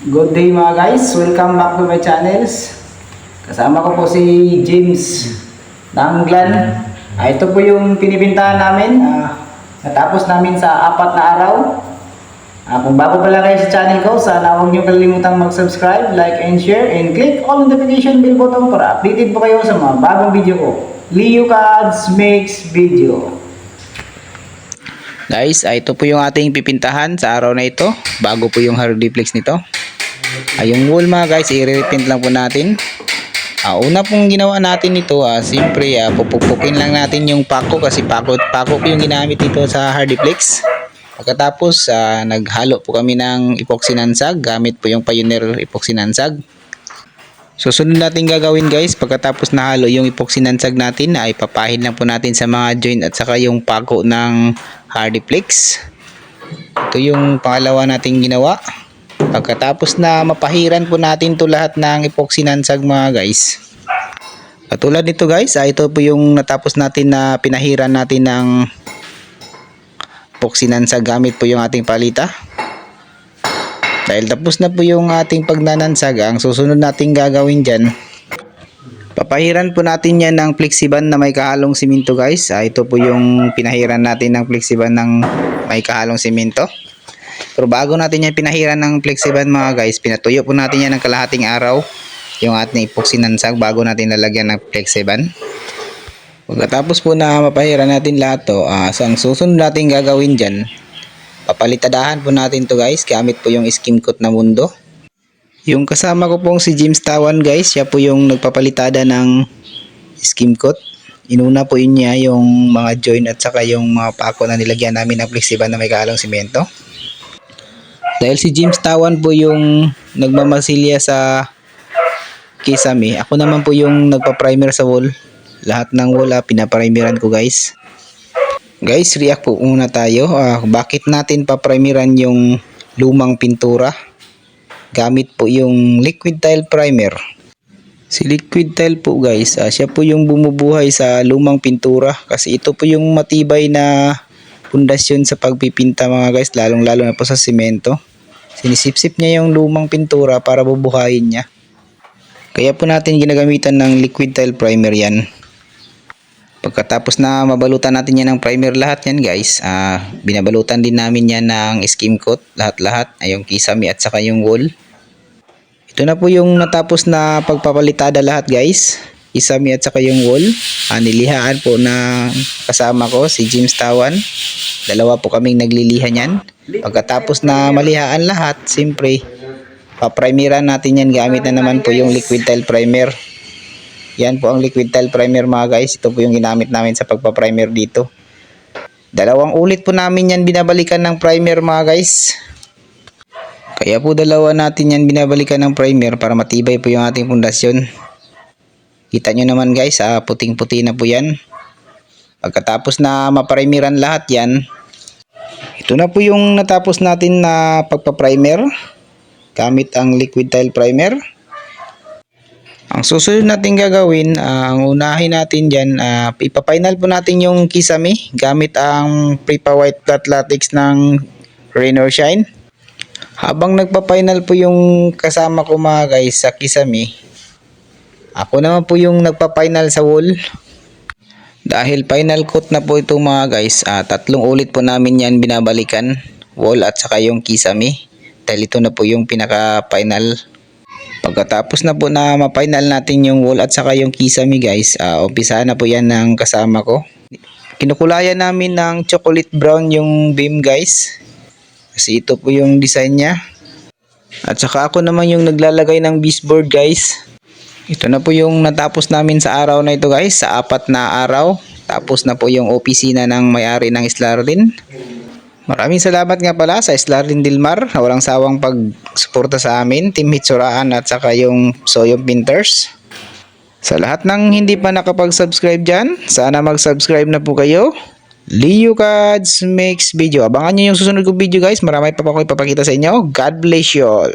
Good day mga guys, welcome back to my channels. Kasama ko po si James Danglan. Ah, ito po yung pinibintahan namin. Ah, natapos namin sa apat na araw. Ah, kung bago pala kayo sa channel ko, sana huwag niyo kalimutang mag-subscribe, like and share, and click all notification bell button para updated po kayo sa mga bagong video ko. Leo Cards makes video. Guys, ah, ito po yung ating pipintahan sa araw na ito. Bago po yung hardiplex nito. Ay, yung wall mga guys, i-repaint lang po natin. Ah, una pong ginawa natin ito, ah, siyempre, ah, pupupukin lang natin yung pako kasi pako, pako po yung ginamit dito sa hardiplex. Pagkatapos, ah, naghalo po kami ng epoxy nansag gamit po yung Pioneer epoxy nansag. Susunod natin gagawin guys, pagkatapos nahalo yung epoxy nansag natin, ay papahid lang po natin sa mga joint at saka yung pako ng hardiplex. Ito yung pangalawa nating ginawa. Pagkatapos na mapahiran po natin to lahat ng epoxy nansag mga guys. Katulad nito guys, ah, ito po yung natapos natin na pinahiran natin ng epoxy nansag gamit po yung ating palita. Dahil tapos na po yung ating pagnanansag, ang susunod nating gagawin dyan, papahiran po natin yan ng flexiban na may kahalong simento guys. Ah, ito po yung pinahiran natin ng flexiban ng may kahalong simento. Pero bago natin yan pinahiran ng flexiban mga guys, pinatuyo po natin yan ng kalahating araw yung ating epoxy nansag bago natin lalagyan ng flexiban. Pagkatapos po na mapahiran natin lahat to, ah, so ang susunod natin gagawin dyan, papalitadahan po natin to guys gamit po yung skim coat na mundo. Yung kasama ko pong si James Tawan guys, siya po yung nagpapalitada ng skim coat. Inuna po yun niya yung mga joint at saka yung mga pako na nilagyan namin ng flexiban na may kalong simento. Dahil si James Tawan po yung nagmamasilya sa kisame, ako naman po yung nagpa-primer sa wall. Lahat ng wall ah, pinaprimeran ko guys. Guys, react po muna tayo. Ah, bakit natin pa-primeran yung lumang pintura? Gamit po yung liquid tile primer. Si liquid tile po guys, ah, siya po yung bumubuhay sa lumang pintura kasi ito po yung matibay na pundasyon sa pagpipinta mga guys, lalong lalo na po sa simento. Sinisipsip niya yung lumang pintura para bubuhayin niya. Kaya po natin ginagamitan ng liquid tile primer yan. Pagkatapos na mabalutan natin yan ng primer lahat yan guys, ah, binabalutan din namin yan ng skim coat lahat-lahat, ay yung kisame at saka yung wool. Ito na po yung natapos na pagpapalitada lahat guys, kisame at saka yung wool. Ah, nilihaan po na kasama ko si James Tawan. Dalawa po kaming nagliliha niyan. Pagkatapos na malihaan lahat, siyempre, paprimeran natin yan gamit na naman po yung liquid tile primer. Yan po ang liquid tile primer mga guys. Ito po yung ginamit namin sa pagpa-primer dito. Dalawang ulit po namin yan binabalikan ng primer mga guys. Kaya po dalawa natin yan binabalikan ng primer para matibay po yung ating pundasyon. Kita nyo naman guys, ah, puting-puti na po yan. Pagkatapos na maprimeran lahat yan, ito na po yung natapos natin na pagpa-primer gamit ang liquid tile primer. Ang susunod natin gagawin, ah, ang unahin natin dyan, uh, ipapainal po natin yung kisame gamit ang Prepa White Flat Latex ng Rain or Shine. Habang nagpapainal po yung kasama ko mga guys sa kisame, ako naman po yung nagpapainal sa wall. Dahil final coat na po ito mga guys, ah, tatlong ulit po namin yan binabalikan, wall at saka yung kisame. Dahil ito na po yung pinaka-final Pagkatapos na po na ma-final natin yung wall at saka yung kisame guys, uh, umpisa na po yan ng kasama ko. Kinukulayan namin ng chocolate brown yung beam guys. Kasi ito po yung design niya. At saka ako naman yung naglalagay ng baseboard guys. Ito na po yung natapos namin sa araw na ito guys, sa apat na araw. Tapos na po yung opisina ng may-ari ng Slardin. Maraming salamat nga pala sa Slardin Dilmar walang sawang pagsuporta sa amin, Team Hitsuraan at saka yung Soyong Pinters. Sa lahat ng hindi pa nakapag-subscribe dyan, sana mag-subscribe na po kayo. Leo Cards makes video. Abangan nyo yung susunod kong video guys. Marami pa po ako ipapakita sa inyo. God bless you all.